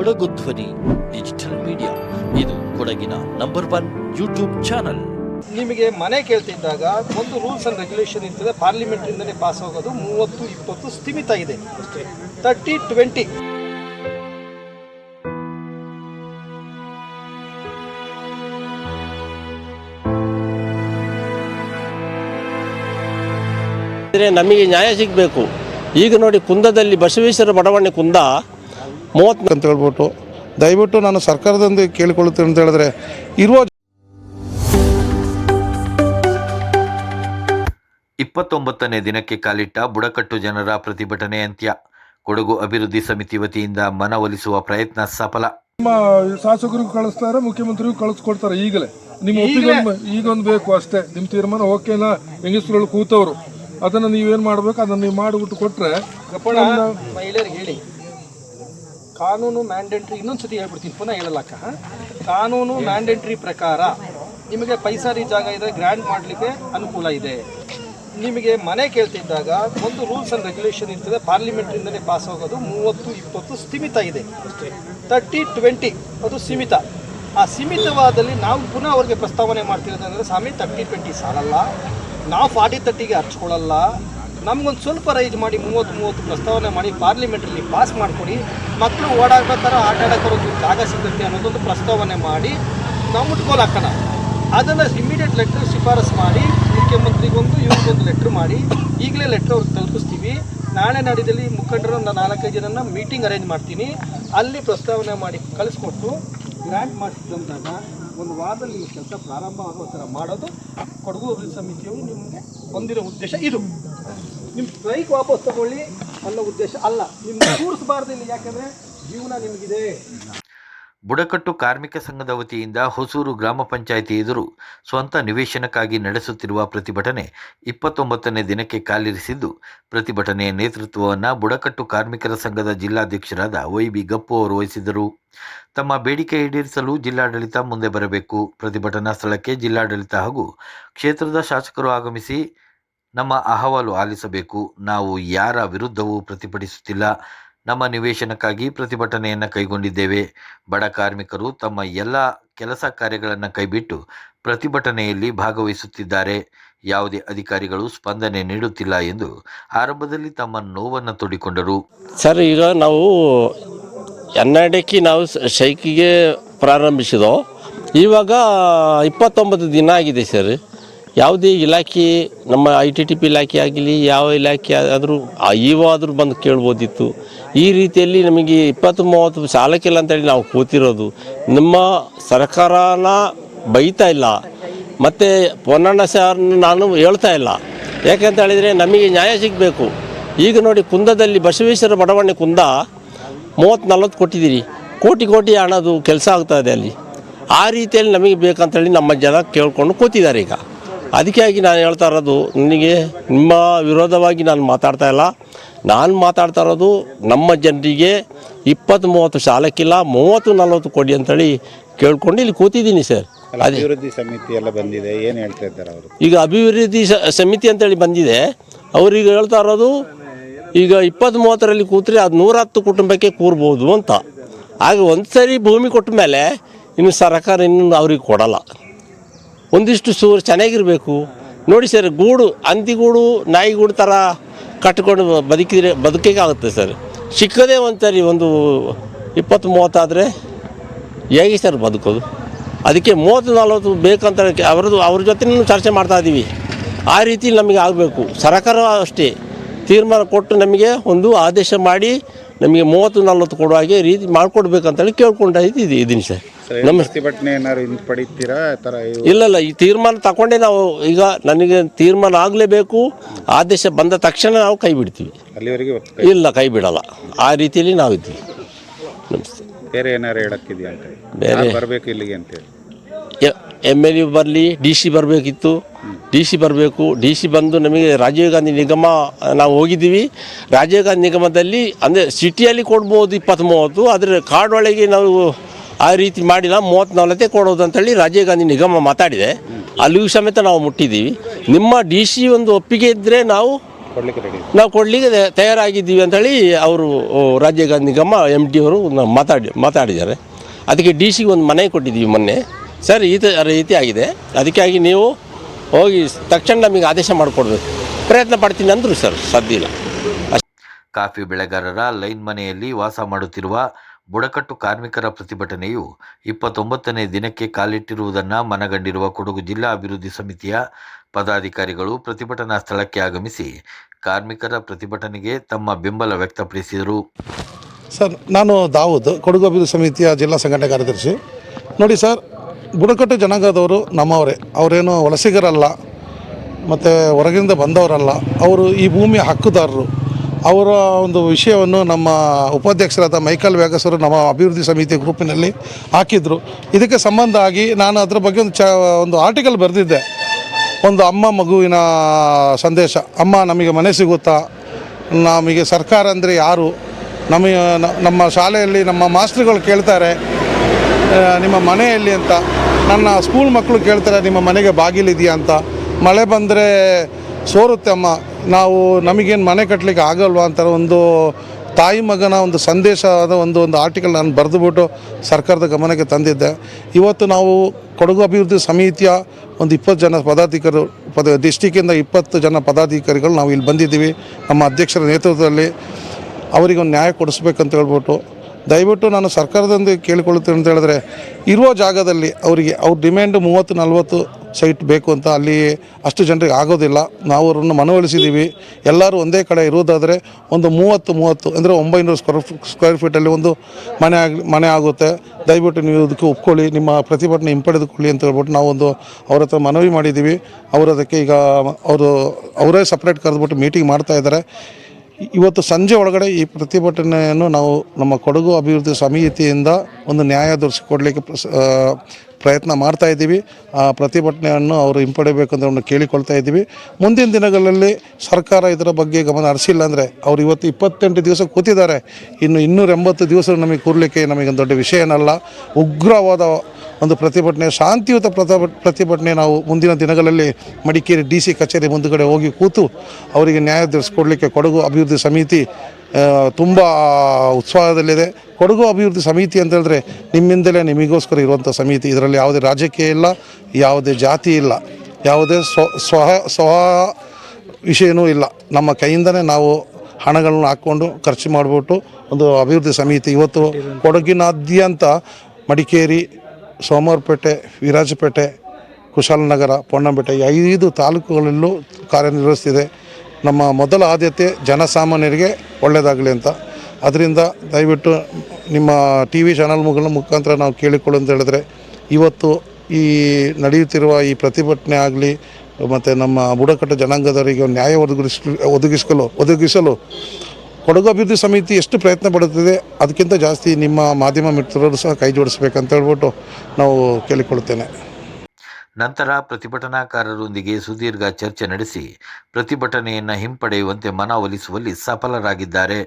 ಕೊಡಗು ಧ್ವನಿ digital media ಇದು ಕೊಡಗಿನ ನಂಬರ್ ಒನ್ ಯೂಟ್ಯೂಬ್ ಚಾನಲ್ ನಿಮಗೆ ಮನೆ ಕೇಳ್ತಿದ್ದಾಗ ಒಂದು ರೂಲ್ಸ್ ಅಂಡ್ ರೆಗ್ಯುಲೇಷನ್ ಇರ್ತದೆ. ಪಾರ್ಲಿಮೆಂಟ್ರಿಂದಲೇ ಪಾಸ್ ಆಗೋದು ಮೂವತ್ತು ಇಪ್ಪತ್ತು ಸ್ಥಿಮಿತ ಇದೆ. ತರ್ಟಿ ಟ್ವೆಂಟಿ ಆದರೆ ನಮಗೆ ನ್ಯಾಯ ಸಿಗಬೇಕು. ಈಗ ನೋಡಿ ಕುಂದದಲ್ಲಿ ಬಸವೇಶ್ವರ ಬಡಾವಣೆ ಕುಂದ ಮೂವತ್ತು ಅಂತ ಹೇಳ್ಬಿಟ್ಟು. ದಯವಿಟ್ಟು ನಾನು ಸರ್ಕಾರದಿಂದ ಕೇಳಿಕೊಳ್ಳುತ್ತೇನೆ ಅಂತ ಹೇಳಿದ್ರೆ ಇರುವ ಇಪ್ಪತ್ತೊಂಬತ್ತನೇ ದಿನಕ್ಕೆ ಕಾಲಿಟ್ಟ ಬುಡಕಟ್ಟು ಜನರ ಪ್ರತಿಭಟನೆ ಅಂತ್ಯ. ಕೊಡಗು ಅಭಿವೃದ್ಧಿ ಸಮಿತಿ ವತಿಯಿಂದ ಮನವೊಲಿಸುವ ಪ್ರಯತ್ನ ಸಫಲ. ನಿಮ್ಮ ಶಾಸಕರಿಗೂ ಕಳಿಸ್ತಾರೆ ಮುಖ್ಯಮಂತ್ರಿಗೂ ಕಳಿಸ್ಕೊಡ್ತಾರೆ ಈಗಲೇ. ನಿಮ್ಮ ಒಪ್ಪಿಗೆ ಈಗೊಂದು ಬೇಕು ಅಷ್ಟೇ. ನಿಮ್ಮ ತೀರ್ಮಾನ ಓಕೆನಾ ಹೆಂಗಸ್ರುಗಳು ಕೂತವರು. ಅದನ್ನು ನೀವೇನು ಮಾಡಬೇಕು? ಅದನ್ನು ನೀವು ಮಾಡಿಬಿಟ್ಟು ಕೊಟ್ಟರೆ ಹೇಳಿ. ಕಾನೂನು ಮ್ಯಾಂಡೇಟ್ರಿ ಇನ್ನೊಂದು ಸತಿ ಹೇಳ್ಬಿಡ್ತೀನಿ ಪುನಃ ಹೇಳಲಕ್ಕ ಕಾನೂನು ಮ್ಯಾಂಡೇಟ್ರಿ ಪ್ರಕಾರ ನಿಮಗೆ ಪೈಸಾರಿ ಜಾಗ ಇದೆ ಗ್ರ್ಯಾಂಡ್ ಮಾಡಲಿಕ್ಕೆ ಅನುಕೂಲ ಇದೆ. ನಿಮಗೆ ಮನೆ ಕೇಳ್ತಿದ್ದಾಗ ಒಂದು ರೂಲ್ಸ್ ಆ್ಯಂಡ್ ರೆಗ್ಯುಲೇಷನ್ ಇರ್ತದೆ ಪಾರ್ಲಿಮೆಂಟ್ರಿಂದಲೇ ಪಾಸ್ ಆಗೋದು ಮೂವತ್ತು ಇಪ್ಪತ್ತು ಸ್ಥಿಮಿತ ಇದೆ. ತರ್ಟಿ ಟ್ವೆಂಟಿ ಅದು ಸೀಮಿತ. ಆ ಸೀಮಿತವಾದಲ್ಲಿ ನಾವು ಪುನಃ ಅವ್ರಿಗೆ ಪ್ರಸ್ತಾವನೆ ಮಾಡ್ತಿರೋದಂದರೆ ಸ್ವಾಮಿ ತರ್ಟಿ ಟ್ವೆಂಟಿ ಸಾಲಲ್ಲ. ನಾವು ಫಾರ್ಟಿ ತರ್ಟಿಗೆ ಹರ್ಚ್ಕೊಳ್ಳಲ್ಲ. ನಮ್ಗೊಂದು ಸ್ವಲ್ಪ ರೈಜ್ ಮಾಡಿ ಮೂವತ್ತು ಮೂವತ್ತು ಪ್ರಸ್ತಾವನೆ ಮಾಡಿ ಪಾರ್ಲಿಮೆಂಟಲ್ಲಿ ಪಾಸ್ ಮಾಡಿಕೊಡಿ. ಮಕ್ಕಳು ಓಡಾಡೋ ಥರ ಆಟ ಆಡೋಕೆ ಒಂದು ಜಾಗ ಸಿಗುತ್ತೆ ಅನ್ನೋದೊಂದು ಪ್ರಸ್ತಾವನೆ ಮಾಡಿ ನಾವು ಮುಟ್ಕೋಲ್ ಹಾಕೋಣ ಅದನ್ನು ಇಮಿಡಿಯೇಟ್ ಲೆಟ್ರ್ ಶಿಫಾರಸ್ ಮಾಡಿ, ಮುಖ್ಯಮಂತ್ರಿಗೊಂದು ಇವ್ರಿಗೊಂದು ಲೆಟ್ರ್ ಮಾಡಿ, ಈಗಲೇ ಲೆಟ್ರ್ ಅವ್ರಿಗೆ ತಲುಪಿಸ್ತೀವಿ. ನಾಳೆ ನಾಡಿದಲ್ಲಿ ಮುಖಂಡರು ಒಂದು ನಾಲ್ಕೈದು ಜನನ ಮೀಟಿಂಗ್ ಅರೇಂಜ್ ಮಾಡ್ತೀನಿ. ಅಲ್ಲಿ ಪ್ರಸ್ತಾವನೆ ಮಾಡಿ ಕಳಿಸ್ಕೊಟ್ಟು ಗ್ರ್ಯಾಂಟ್ ಮಾಡಿಸಿದಂದಾಗ ಒಂದು ವಾರದಲ್ಲಿ ಕೆಲಸ ಪ್ರಾರಂಭ ಆಗೋ ಥರ ಮಾಡೋದು ಕೊಡಗು ಅಭಿವೃದ್ಧಿ ಸಮಿತಿಯವರು ನಿಮಗೆ ಹೊಂದಿರೋ ಉದ್ದೇಶ ಇದು. ನಿಮ್ಮ ಸ್ಟ್ರೈಕ್ ವಾಪಸ್ ತಗೊಳ್ಳಿ ಅನ್ನೋ ಉದ್ದೇಶ ಅಲ್ಲ. ನಿಮ್ಮ ಕೂರಿಸಬಾರ್ದು ಇಲ್ಲಿ ಯಾಕಂದರೆ ಜೀವನ ನಿಮಗಿದೆ. ಬುಡಕಟ್ಟು ಕಾರ್ಮಿಕ ಸಂಘದ ವತಿಯಿಂದ ಹೊಸೂರು ಗ್ರಾಮ ಪಂಚಾಯಿತಿ ಎದುರು ಸ್ವಂತ ನಿವೇಶನಕ್ಕಾಗಿ ನಡೆಸುತ್ತಿರುವ ಪ್ರತಿಭಟನೆ ಇಪ್ಪತ್ತೊಂಬತ್ತನೇ ದಿನಕ್ಕೆ ಕಾಲಿರಿಸಿದ್ದು ಪ್ರತಿಭಟನೆಯ ನೇತೃತ್ವವನ್ನು ಬುಡಕಟ್ಟು ಕಾರ್ಮಿಕರ ಸಂಘದ ಜಿಲ್ಲಾಧ್ಯಕ್ಷರಾದ ವೈ ಬಿ ಗಪ್ಪು ಅವರು ವಹಿಸಿದರು ತಮ್ಮ ಬೇಡಿಕೆ ಈಡೇರಿಸಲು ಜಿಲ್ಲಾಡಳಿತ ಮುಂದೆ ಬರಬೇಕು. ಪ್ರತಿಭಟನಾ ಸ್ಥಳಕ್ಕೆ ಜಿಲ್ಲಾಡಳಿತ ಹಾಗೂ ಕ್ಷೇತ್ರದ ಶಾಸಕರು ಆಗಮಿಸಿ ನಮ್ಮ ಅಹವಾಲು ಆಲಿಸಬೇಕು. ನಾವು ಯಾರ ವಿರುದ್ಧವೂ ಪ್ರತಿಭಟಿಸುತ್ತಿಲ್ಲ. ನಮ್ಮ ನಿವೇಶನಕ್ಕಾಗಿ ಪ್ರತಿಭಟನೆಯನ್ನು ಕೈಗೊಂಡಿದ್ದೇವೆ. ಬಡ ಕಾರ್ಮಿಕರು ತಮ್ಮ ಎಲ್ಲ ಕೆಲಸ ಕಾರ್ಯಗಳನ್ನು ಕೈಬಿಟ್ಟು ಪ್ರತಿಭಟನೆಯಲ್ಲಿ ಭಾಗವಹಿಸುತ್ತಿದ್ದಾರೆ. ಯಾವುದೇ ಅಧಿಕಾರಿಗಳು ಸ್ಪಂದನೆ ನೀಡುತ್ತಿಲ್ಲ ಎಂದು ಆರಂಭದಲ್ಲಿ ತಮ್ಮ ನೋವನ್ನು ತೋಡಿಕೊಂಡರು. ಸರ್, ಈಗ ನಾವು ಹನ್ನೆರಡಕ್ಕೆ ನಾವು ಶೈಕಿಗೆ ಪ್ರಾರಂಭಿಸಿದೋ, ಇವಾಗ ಇಪ್ಪತ್ತೊಂಬತ್ತು ದಿನ ಆಗಿದೆ ಸರ್. ಯಾವುದೇ ಇಲಾಖೆ, ನಮ್ಮ ಐ ಟಿ ಟಿ ಪಿ ಇಲಾಖೆ ಆಗಲಿ, ಯಾವ ಇಲಾಖೆ ಆದರೂ ಇವಾದರೂ ಬಂದು ಕೇಳ್ಬೋದಿತ್ತು. ಈ ರೀತಿಯಲ್ಲಿ ನಮಗೆ ಇಪ್ಪತ್ತು, ಮೂವತ್ತು ಸಾಲಕ್ಕಿಲ್ಲ ಅಂತೇಳಿ ನಾವು ಕೂತಿರೋದು. ನಮ್ಮ ಸರ್ಕಾರನ ಬೈತಾ ಇಲ್ಲ. ಮತ್ತು ಪೊನ್ನಣ್ಣ ಸರ್ ನಾನು ಹೇಳ್ತಾ ಇಲ್ಲ. ಯಾಕೆಂತ ಹೇಳಿದರೆ ನಮಗೆ ನ್ಯಾಯ ಸಿಗಬೇಕು. ಈಗ ನೋಡಿ ಕುಂದದಲ್ಲಿ ಬಸವೇಶ್ವರ ಬಡಾವಣೆ ಕುಂದ ಮೂವತ್ತು ನಲ್ವತ್ತು ಕೊಟ್ಟಿದ್ದೀರಿ. ಕೋಟಿ ಕೋಟಿ ಹಣದು ಕೆಲಸ ಆಗ್ತಾ ಇದೆ ಅಲ್ಲಿ. ಆ ರೀತಿಯಲ್ಲಿ ನಮಗೆ ಬೇಕಂತೇಳಿ ನಮ್ಮ ಜನ ಕೇಳ್ಕೊಂಡು ಕೂತಿದ್ದಾರೆ ಈಗ. ಅದಕ್ಕಾಗಿ ನಾನು ಹೇಳ್ತಾ ಇರೋದು ನನಗೆ ನಿಮ್ಮ ವಿರೋಧವಾಗಿ ನಾನು ಮಾತಾಡ್ತಾ ಇಲ್ಲ. ನಾನು ಮಾತಾಡ್ತಾ ಇರೋದು ನಮ್ಮ ಜನರಿಗೆ ಇಪ್ಪತ್ತು ಮೂವತ್ತು ಸಾಲಕ್ಕಿಲ್ಲ ಮೂವತ್ತು ನಲವತ್ತು ಕೊಡಿ ಅಂತೇಳಿ ಕೇಳ್ಕೊಂಡು ಇಲ್ಲಿ ಕೂತಿದ್ದೀನಿ ಸರ್. ಅಭಿವೃದ್ಧಿ ಸಮಿತಿ ಎಲ್ಲ ಬಂದಿದೆ ಏನು ಹೇಳ್ತಾ ಇದ್ದಾರೆ ಅವರು? ಈಗ ಅಭಿವೃದ್ಧಿ ಸಮಿತಿ ಅಂತೇಳಿ ಬಂದಿದೆ. ಅವ್ರಿಗೆ ಹೇಳ್ತಾ ಇರೋದು ಈಗ ಇಪ್ಪತ್ತು ಮೂವತ್ತರಲ್ಲಿ ಕೂತ್ರೆ ಅದು ನೂರ ಹತ್ತು ಕುಟುಂಬಕ್ಕೆ ಕೂರ್ಬೋದು ಅಂತ. ಆಗ ಒಂದು ಸರಿ ಭೂಮಿ ಕೊಟ್ಟ ಮೇಲೆ ಇನ್ನು ಸರ್ಕಾರ ಇನ್ನು ಅವ್ರಿಗೆ ಕೊಡಲ್ಲ. ಒಂದಿಷ್ಟು ಸೂರು ಚೆನ್ನಾಗಿರಬೇಕು. ನೋಡಿ ಸರ್ ಗೂಡು ಹಂದಿಗೂಡು ನಾಯಿಗೂಡು ಥರ ಕಟ್ಕೊಂಡು ಬದುಕಿದ್ರೆ ಬದುಕಿಗೆ ಆಗುತ್ತೆ ಸರ್. ಸಿಕ್ಕದೇ ಒಂದು ಸರಿ ಒಂದು ಇಪ್ಪತ್ತು ಮೂವತ್ತಾದರೆ ಹೇಗೆ ಸರ್ ಬದುಕೋದು? ಅದಕ್ಕೆ ಮೂವತ್ತು ನಲ್ವತ್ತು ಬೇಕಂತ ಅವ್ರದ್ದು ಅವ್ರ ಜೊತೆ ಚರ್ಚೆ ಮಾಡ್ತಾ ಇದ್ದೀವಿ ಆ ರೀತಿ ನಮಗೆ ಆಗಬೇಕು. ಸರ್ಕಾರ ಅಷ್ಟೇ. ತೀರ್ಮಾನ ಕೊಟ್ಟು ನಮಗೆ ಒಂದು ಆದೇಶ ಮಾಡಿ ನಮಗೆ ಮೂವತ್ತು ನಲ್ವತ್ತು ಕೊಡುವ ಹಾಗೆ ರೀತಿ ಮಾಡಿಕೊಡ್ಬೇಕಂತೇಳಿ ಕೇಳ್ಕೊಂಡು ಇದ್ದೀನಿ ಇದೀನಿ ಸರ್, ನಮ್ಮ ಪ್ರತಿಭಟನೆ ಏನಾದ್ರು ಪಡೀತೀರಾ? ಥರ ಇವು- ಇಲ್ಲಲ್ಲ ಈ ತೀರ್ಮಾನ ತಗೊಂಡೇ ನಾವು ಈಗ ನನಗೆ ತೀರ್ಮಾನ ಆಗಲೇಬೇಕು. ಆದೇಶ ಬಂದ ತಕ್ಷಣ ನಾವು ಕೈ ಬಿಡ್ತೀವಿ. ಅಲ್ಲಿವರೆಗೆ ಇಲ್ಲ ಕೈ ಬಿಡಲ್ಲ. ಆ ರೀತಿಯಲ್ಲಿ ನಾವು ಇದ್ದೀವಿ ನಮಸ್ತೆ. ಬೇರೆ ಏನಾರು ಹೇಳಕ್ಕಿದೆಯಾ ಅಂತ ಬೇರೆ- ಬರಬೇಕು ಇಲ್ಲಿಗೆ ಅಂತೇಳಿ ಎಂ ಎಲ್ ಎ ಬರಲಿ ಡಿ ಸಿ ಬರಬೇಕಿತ್ತು. ಡಿ ಸಿ ಬರಬೇಕು. ಡಿ ಸಿ ಬಂದು ನಮಗೆ ರಾಜೀವ್ ಗಾಂಧಿ ನಿಗಮ ನಾವು ಹೋಗಿದ್ದೀವಿ. ರಾಜೀವ್ ಗಾಂಧಿ ನಿಗಮದಲ್ಲಿ ಅಂದರೆ ಸಿಟಿಯಲ್ಲಿ ಕೊಡ್ಬೋದು ಇಪ್ಪತ್ತು ಮೂವತ್ತು ಆದರೆ ಕಾಡೊಳಗೆ ನಾವು ಆ ರೀತಿ ಮಾಡಿಲ್ಲ ಮೂವತ್ತು ನಲವತ್ತೇ ಕೊಡೋದು ಅಂತೇಳಿ ರಾಜೀವ್ ಗಾಂಧಿ ನಿಗಮ ಮಾತಾಡಿದೆ. ಅಲ್ಲಿಯೂ ಸಮೇತ ನಾವು ಮುಟ್ಟಿದ್ದೀವಿ. ನಿಮ್ಮ ಡಿ ಸಿ ಒಂದು ಒಪ್ಪಿಗೆ ಇದ್ದರೆ ನಾವು ನಾವು ಕೊಡಲಿಕ್ಕೆ ತಯಾರಾಗಿದ್ದೀವಿ ಅಂತೇಳಿ ಅವರು ರಾಜೀವ್ ಗಾಂಧಿ ನಿಗಮ ಎಂ ಡಿ ಅವರು ಮಾತಾಡಿ ಮಾತಾಡಿದ್ದಾರೆ. ಅದಕ್ಕೆ ಡಿ ಸಿಗೆ ಒಂದು ಮನೆ ಕೊಟ್ಟಿದ್ದೀವಿ ಮೊನ್ನೆ. ಸರ್ ಈ ರೀತಿ ಆಗಿದೆ. ಅದಕ್ಕಾಗಿ ನೀವು ಹೋಗಿ ತಕ್ಷಣ ನಮಗೆ ಆದೇಶ ಮಾಡಿಕೊಡ್ಬೇಕು. ಪ್ರಯತ್ನ ಪಡ್ತೀನಿ ಅಂದರು ಸರ್ ಸಾಧ್ಯ ಇಲ್ಲ. ಕಾಫಿ ಬೆಳೆಗಾರರ ಲೈನ್ ಮನೆಯಲ್ಲಿ ವಾಸ ಮಾಡುತ್ತಿರುವ ಬುಡಕಟ್ಟು ಕಾರ್ಮಿಕರ ಪ್ರತಿಭಟನೆಯು ಇಪ್ಪತ್ತೊಂಬತ್ತನೇ ದಿನಕ್ಕೆ ಕಾಲಿಟ್ಟಿರುವುದನ್ನು ಮನಗಂಡಿರುವ ಕೊಡಗು ಜಿಲ್ಲಾ ಅಭಿವೃದ್ಧಿ ಸಮಿತಿಯ ಪದಾಧಿಕಾರಿಗಳು ಪ್ರತಿಭಟನಾ ಸ್ಥಳಕ್ಕೆ ಆಗಮಿಸಿ ಕಾರ್ಮಿಕರ ಪ್ರತಿಭಟನೆಗೆ ತಮ್ಮ ಬೆಂಬಲ ವ್ಯಕ್ತಪಡಿಸಿದರು. ಸರ್, ನಾನು ದಾವೂದ್, ಕೊಡಗು ಅಭಿವೃದ್ಧಿ ಸಮಿತಿಯ ಜಿಲ್ಲಾ ಸಂಘಟನೆ ಕಾರ್ಯದರ್ಶಿ. ನೋಡಿ ಸರ್, ಬುಡಕಟ್ಟು ಜನಾಂಗದವರು ನಮ್ಮವರೇ. ಅವರೇನು ವಲಸಿಗರಲ್ಲ, ಮತ್ತು ಹೊರಗಿಂದ ಬಂದವರಲ್ಲ. ಅವರು ಈ ಭೂಮಿಯ ಹಕ್ಕುದಾರರು. ಅವರ ಒಂದು ವಿಷಯವನ್ನು ನಮ್ಮ ಉಪಾಧ್ಯಕ್ಷರಾದ ಮೈಕಲ್ ವ್ಯಾಗಸರು ನಮ್ಮ ಅಭಿವೃದ್ಧಿ ಸಮಿತಿ ಗ್ರೂಪಿನಲ್ಲಿ ಹಾಕಿದ್ರು. ಇದಕ್ಕೆ ಸಂಬಂಧ ಆಗಿ ನಾನು ಅದರ ಬಗ್ಗೆ ಒಂದು ಚ, ಒಂದು ಆರ್ಟಿಕಲ್ ಬರೆದಿದ್ದೆ. ಒಂದು ಅಮ್ಮ ಮಗುವಿನ ಸಂದೇಶ. ಅಮ್ಮ ನಮಗೆ ಮನೆ ಸಿಗುತ್ತಾ? ನಮಗೆ ಸರ್ಕಾರ ಅಂದರೆ ಯಾರು? ನಮಗೆ ನಮ್ಮ ಶಾಲೆಯಲ್ಲಿ ನಮ್ಮ ಮಾಸ್ಟ್ರುಗಳು ಕೇಳ್ತಾರೆ ನಿಮ್ಮ ಮನೆಯಲ್ಲಿ ಅಂತ. ನನ್ನ ಸ್ಕೂಲ್ ಮಕ್ಕಳು ಕೇಳ್ತಾರೆ, ನಿಮ್ಮ ಮನೆಗೆ ಬಾಗಿಲಿದೆಯಾ ಅಂತ. ಮಳೆ ಬಂದರೆ ಸೋರುತ್ತೆ ಅಮ್ಮ. ನಾವು ನಮಗೇನು ಮನೆ ಕಟ್ಟಲಿಕ್ಕೆ ಆಗಲ್ವಾ ಅಂತ ಒಂದು ತಾಯಿ ಮಗನ ಒಂದು ಸಂದೇಶದ ಒಂದು ಒಂದು ಆರ್ಟಿಕಲ್ ನಾನು ಬರೆದುಬಿಟ್ಟು ಸರ್ಕಾರದ ಗಮನಕ್ಕೆ ತಂದಿದ್ದೆ. ಇವತ್ತು ನಾವು ಕೊಡಗು ಅಭಿವೃದ್ಧಿ ಸಮಿತಿಯ ಒಂದು ಇಪ್ಪತ್ತು ಜನ ಪದಾಧಿಕಾರಿ, ಪದ ಡಿಸ್ಟಿಕ್ಕಿಂದ ಇಪ್ಪತ್ತು ಜನ ಪದಾಧಿಕಾರಿಗಳು ನಾವು ಇಲ್ಲಿ ಬಂದಿದ್ದೀವಿ. ನಮ್ಮ ಅಧ್ಯಕ್ಷರ ನೇತೃತ್ವದಲ್ಲಿ ಅವರಿಗೆ ಒಂದು ನ್ಯಾಯ ಕೊಡಿಸ್ಬೇಕಂತ ಹೇಳ್ಬಿಟ್ಟು, ದಯವಿಟ್ಟು ನಾನು ಸರ್ಕಾರದಿಂದ ಕೇಳಿಕೊಳ್ಳುತ್ತೇನೆ ಅಂತ ಹೇಳಿದ್ರೆ, ಇರುವ ಜಾಗದಲ್ಲಿ ಅವರಿಗೆ, ಅವ್ರ ಡಿಮ್ಯಾಂಡ್ ಮೂವತ್ತು, ನಲ್ವತ್ತು ಸೈಟ್ ಬೇಕು ಅಂತ ಅಲ್ಲಿ ಅಷ್ಟು ಜನರಿಗೆ ಆಗೋದಿಲ್ಲ. ನಾವು ಅವರನ್ನು ಮನವೊಲಿಸಿದ್ದೀವಿ ಎಲ್ಲರೂ ಒಂದೇ ಕಡೆ ಇರೋದಾದರೆ ಒಂದು ಮೂವತ್ತು ಮೂವತ್ತು ಅಂದರೆ ಒಂಬೈನೂರು ಸ್ಕ್ವೇರ್ ಸ್ಕ್ವೇರ್ ಫೀಟಲ್ಲಿ ಒಂದು ಮನೆ ಆಗಿ, ಮನೆ ಆಗುತ್ತೆ. ದಯವಿಟ್ಟು ನೀವು ಇದಕ್ಕೆ ಒಪ್ಕೊಳ್ಳಿ. ನಿಮ್ಮ ಪ್ರತಿಭಟನೆ ಹಿಂಪಡೆದುಕೊಳ್ಳಿ ಅಂತ ಹೇಳ್ಬಿಟ್ಟು ನಾವು ಒಂದು ಅವ್ರ ಹತ್ರ ಮನವಿ ಮಾಡಿದ್ದೀವಿ ಅವರು ಅದಕ್ಕೆ ಈಗ ಅವರು, ಅವರೇ ಸಪ್ರೇಟ್ ಕರೆದುಬಿಟ್ಟು ಮೀಟಿಂಗ್ ಮಾಡ್ತಾ ಇದ್ದಾರೆ. ಇವತ್ತು ಸಂಜೆ ಒಳಗಡೆ ಈ ಪ್ರತಿಭಟನೆಯನ್ನು ನಾವು ನಮ್ಮ ಕೊಡಗು ಅಭಿವೃದ್ಧಿ ಸಮಿತಿಯಿಂದ ಒಂದು ನ್ಯಾಯ ದೊರಕಿಸಿಕೊಡ್ಲಿಕ್ಕೆ ಪ್ರಸ- ಪ್ರಯತ್ನ ಮಾಡ್ತಾ ಇದ್ದೀವಿ. ಆ, ಪ್ರತಿಭಟನೆಯನ್ನು ಅವರು ಅಂತ ಒಂದು ಕೇಳಿಕೊಳ್ತಾ ಇದ್ದೀವಿ. ಮುಂದಿನ ದಿನಗಳಲ್ಲಿ ಸರ್ಕಾರ ಇದರ ಬಗ್ಗೆ ಗಮನ ಹರಿಸಿಲ್ಲ ಅಂದರೆ ಅವರು ಇವತ್ತು ಇಪ್ಪತ್ತೆಂಟು ದಿವಸ ಕೂತಿದ್ದಾರೆ. ಇನ್ನು ಇನ್ನೂರ ಎಂಬತ್ತು ದಿವಸ ನಮಗೆ ಕೂರಲಿಕ್ಕೆ ನಮಗೆ ದೊಡ್ಡ ವಿಷಯ ಏನಲ್ಲ. ಉಗ್ರವಾದ ಒಂದು ಪ್ರತಿಭಟನೆ, ಶಾಂತಿಯುತ ಪ್ರತಿಭ, ಪ್ರತಿಭಟನೆ ನಾವು ಮುಂದಿನ ದಿನಗಳಲ್ಲಿ ಮಡಿಕೇರಿ ಡಿ ಸಿ ಕಚೇರಿ ಮುಂದುಗಡೆ ಹೋಗಿ ಕೂತು ಅವರಿಗೆ ನ್ಯಾಯ ಕೊಡಲಿಕ್ಕೆ ಕೊಡಗು ಅಭಿವೃದ್ಧಿ ಸಮಿತಿ ತುಂಬ ಉತ್ಸಾಹದಲ್ಲಿದೆ. ಕೊಡಗು ಅಭಿವೃದ್ಧಿ ಸಮಿತಿ ಅಂತ ಹೇಳಿದ್ರೆ ನಿಮ್ಮಿಂದಲೇ ನಿಮಗೋಸ್ಕರ ಇರುವಂಥ ಸಮಿತಿ. ಇದರಲ್ಲಿ ಯಾವುದೇ ರಾಜಕೀಯ ಇಲ್ಲ, ಯಾವುದೇ ಜಾತಿ ಇಲ್ಲ, ಯಾವುದೇ ಸ್ವ, ಸ್ವಹ ಸ್ವ ವಿಷಯನೂ ಇಲ್ಲ. ನಮ್ಮ ಕೈಯಿಂದನೇ ನಾವು ಹಣಗಳನ್ನು ಹಾಕ್ಕೊಂಡು ಖರ್ಚು ಮಾಡಿಬಿಟ್ಟು ಒಂದು ಅಭಿವೃದ್ಧಿ ಸಮಿತಿ. ಇವತ್ತು ಕೊಡಗಿನಾದ್ಯಂತ ಮಡಿಕೇರಿ, ಸೋಮವಾರಪೇಟೆ, ವಿರಾಜಪೇಟೆ, ಕುಶಾಲನಗರ, ಪೊನ್ನಂಪೇಟೆ ಈ ಐದು ತಾಲೂಕುಗಳಲ್ಲೂ ಕಾರ್ಯನಿರ್ವಹಿಸ್ತಿದೆ. ನಮ್ಮ ಮೊದಲ ಆದ್ಯತೆ ಜನಸಾಮಾನ್ಯರಿಗೆ ಒಳ್ಳೆಯದಾಗಲಿ ಅಂತ. ಅದರಿಂದ ದಯವಿಟ್ಟು ನಿಮ್ಮ ಟಿ ವಿ ಚಾನಲ್ಗಳ ಮುಖಾಂತರ ನಾವು ಕೇಳಿಕೊಳ್ಳು ಅಂತ ಹೇಳಿದ್ರೆ, ಇವತ್ತು ಈ ನಡೆಯುತ್ತಿರುವ ಈ ಪ್ರತಿಭಟನೆ ಆಗಲಿ, ಮತ್ತು ನಮ್ಮ ಬುಡಕಟ್ಟು ಜನಾಂಗದವರಿಗೆ ನ್ಯಾಯ ಒದಗಿಸ್ ಒದಗಿಸಲು ಒದಗಿಸಲು ಕೊಡಗು ಅಭಿವೃದ್ಧಿ ಸಮಿತಿ ಎಷ್ಟು ಪ್ರಯತ್ನ ಪಡುತ್ತಿದೆ, ಅದಕ್ಕಿಂತ ಜಾಸ್ತಿ ನಿಮ್ಮ ಮಾಧ್ಯಮ ಮಿತ್ರರು ಸಹ ಕೈ ಜೋಡಿಸ್ಬೇಕಂತ ಹೇಳ್ಬಿಟ್ಟು ನಾವು ಕೇಳಿಕೊಳ್ಳುತ್ತೇನೆ. ನಂತರ ಪ್ರತಿಭಟನಾಕಾರರೊಂದಿಗೆ ಸುದೀರ್ಘ ಚರ್ಚೆ ನಡೆಸಿ ಪ್ರತಿಭಟನೆಯನ್ನು ಹಿಂಪಡೆಯುವಂತೆ ಮನವೊಲಿಸುವಲ್ಲಿ ಸಫಲರಾಗಿದ್ದಾರೆ.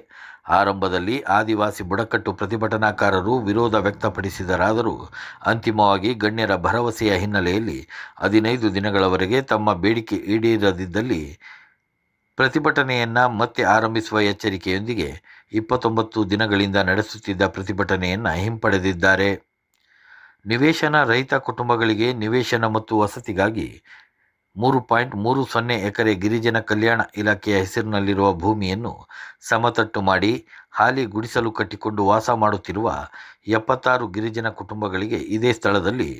ಆರಂಭದಲ್ಲಿ ಆದಿವಾಸಿ ಬುಡಕಟ್ಟು ಪ್ರತಿಭಟನಾಕಾರರು ವಿರೋಧ ವ್ಯಕ್ತಪಡಿಸಿದರಾದರೂ ಅಂತಿಮವಾಗಿ ಗಣ್ಯರ ಭರವಸೆಯ ಹಿನ್ನೆಲೆಯಲ್ಲಿ ಹದಿನೈದು ದಿನಗಳವರೆಗೆ ತಮ್ಮ ಬೇಡಿಕೆ ಈಡೇರದಿದ್ದಲ್ಲಿ ಪ್ರತಿಭಟನೆಯನ್ನು ಮತ್ತೆ ಆರಂಭಿಸುವ ಎಚ್ಚರಿಕೆಯೊಂದಿಗೆ ಇಪ್ಪತ್ತೊಂಬತ್ತು ದಿನಗಳಿಂದ ನಡೆಸುತ್ತಿದ್ದ ಪ್ರತಿಭಟನೆಯನ್ನು ಹಿಂಪಡೆದಿದ್ದಾರೆ. ನಿವೇಶನ ರಹಿತ ಕುಟುಂಬಗಳಿಗೆ ನಿವೇಶನ ಮತ್ತು ವಸತಿಗಾಗಿ ಮೂರು ಪಾಯಿಂಟ್ ಮೂರು ಸೊನ್ನೆ ಎಕರೆ ಗಿರಿಜನ ಕಲ್ಯಾಣ ಇಲಾಖೆಯ ಹೆಸರಿನಲ್ಲಿರುವ ಭೂಮಿಯನ್ನು ಸಮತಟ್ಟು ಮಾಡಿ ಹಾಲಿ ಗುಡಿಸಲು ಕಟ್ಟಿಕೊಂಡು ವಾಸ ಮಾಡುತ್ತಿರುವ ಎಪ್ಪತ್ತಾರು ಗಿರಿಜನ ಕುಟುಂಬಗಳಿಗೆ ಇದೇ ಸ್ಥಳದಲ್ಲಿ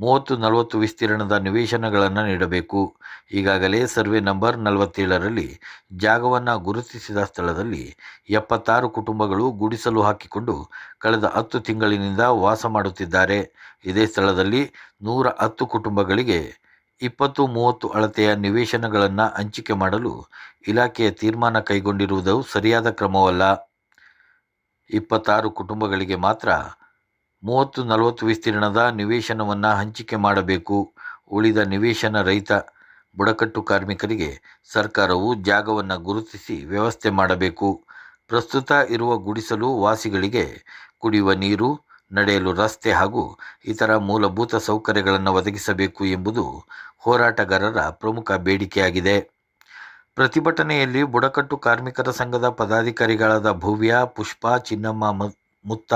ಮೂವತ್ತು ನಲವತ್ತು ವಿಸ್ತೀರ್ಣದ ನಿವೇಶನಗಳನ್ನು ನೀಡಬೇಕು. ಈಗಾಗಲೇ ಸರ್ವೆ ನಂಬರ್ ನಲವತ್ತೇಳರಲ್ಲಿ ಜಾಗವನ್ನು ಗುರುತಿಸಿದ ಸ್ಥಳದಲ್ಲಿ ಎಪ್ಪತ್ತಾರು ಕುಟುಂಬಗಳು ಗುಡಿಸಲು ಹಾಕಿಕೊಂಡು ಕಳೆದ ಹತ್ತು ತಿಂಗಳಿನಿಂದ ವಾಸ ಮಾಡುತ್ತಿದ್ದಾರೆ. ಇದೇ ಸ್ಥಳದಲ್ಲಿ ನೂರ ಹತ್ತು ಕುಟುಂಬಗಳಿಗೆ ಇಪ್ಪತ್ತು ಮೂವತ್ತು ಅಳತೆಯ ನಿವೇಶನಗಳನ್ನು ಹಂಚಿಕೆ ಮಾಡಲು ಇಲಾಖೆಯ ತೀರ್ಮಾನ ಕೈಗೊಂಡಿರುವುದು ಸರಿಯಾದ ಕ್ರಮವಲ್ಲ. ಇಪ್ಪತ್ತಾರು ಕುಟುಂಬಗಳಿಗೆ ಮಾತ್ರ ಮೂವತ್ತು ನಲವತ್ತು ವಿಸ್ತೀರ್ಣದ ನಿವೇಶನವನ್ನು ಹಂಚಿಕೆ ಮಾಡಬೇಕು. ಉಳಿದ ನಿವೇಶನ ರಹಿತ ಬುಡಕಟ್ಟು ಕಾರ್ಮಿಕರಿಗೆ ಸರ್ಕಾರವು ಜಾಗವನ್ನು ಗುರುತಿಸಿ ವ್ಯವಸ್ಥೆ ಮಾಡಬೇಕು. ಪ್ರಸ್ತುತ ಇರುವ ಗುಡಿಸಲು ವಾಸಿಗಳಿಗೆ ಕುಡಿಯುವ ನೀರು ನಡೆಯಲು ರಸ್ತೆ ಹಾಗೂ ಇತರ ಮೂಲಭೂತ ಸೌಕರ್ಯಗಳನ್ನು ಒದಗಿಸಬೇಕು ಎಂಬುದು ಹೋರಾಟಗಾರರ ಪ್ರಮುಖ ಬೇಡಿಕೆಯಾಗಿದೆ. ಪ್ರತಿಭಟನೆಯಲ್ಲಿ ಬುಡಕಟ್ಟು ಕಾರ್ಮಿಕರ ಸಂಘದ ಪದಾಧಿಕಾರಿಗಳಾದ ಭವ್ಯ, ಪುಷ್ಪ, ಚಿನ್ನಮ್ಮ ಮುತ್ತ,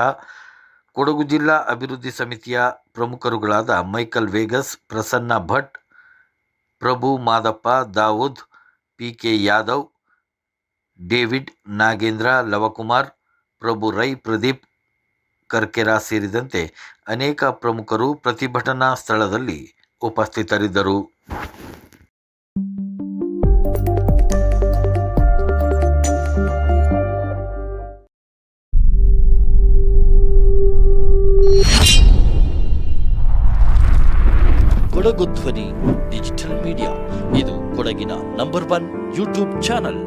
ಕೊಡಗು ಜಿಲ್ಲಾ ಅಭಿವೃದ್ಧಿ ಸಮಿತಿಯ ಪ್ರಮುಖರುಗಳಾದ Michael Vegas, Prasanna Bhat, Prabhu Madappa, Dawood P K Yadav, David Nagendra, Lavakumar, Prabhu Rai Pradeep Karkera ಸೇರಿದಂತೆ ಅನೇಕ ಪ್ರಮುಖರು ಪ್ರತಿಭಟನಾ ಸ್ಥಳದಲ್ಲಿ ಉಪಸ್ಥಿತರಿದ್ದರು. ಕೊಡಗು ಧ್ವನಿ, ಡಿಜಿಟಲ್ ಮೀಡಿಯಾ. ಇದು ಕೊಡಗಿನ ನಂಬರ್ ಒನ್ ಯೂಟ್ಯೂಬ್ ಚಾನಲ್.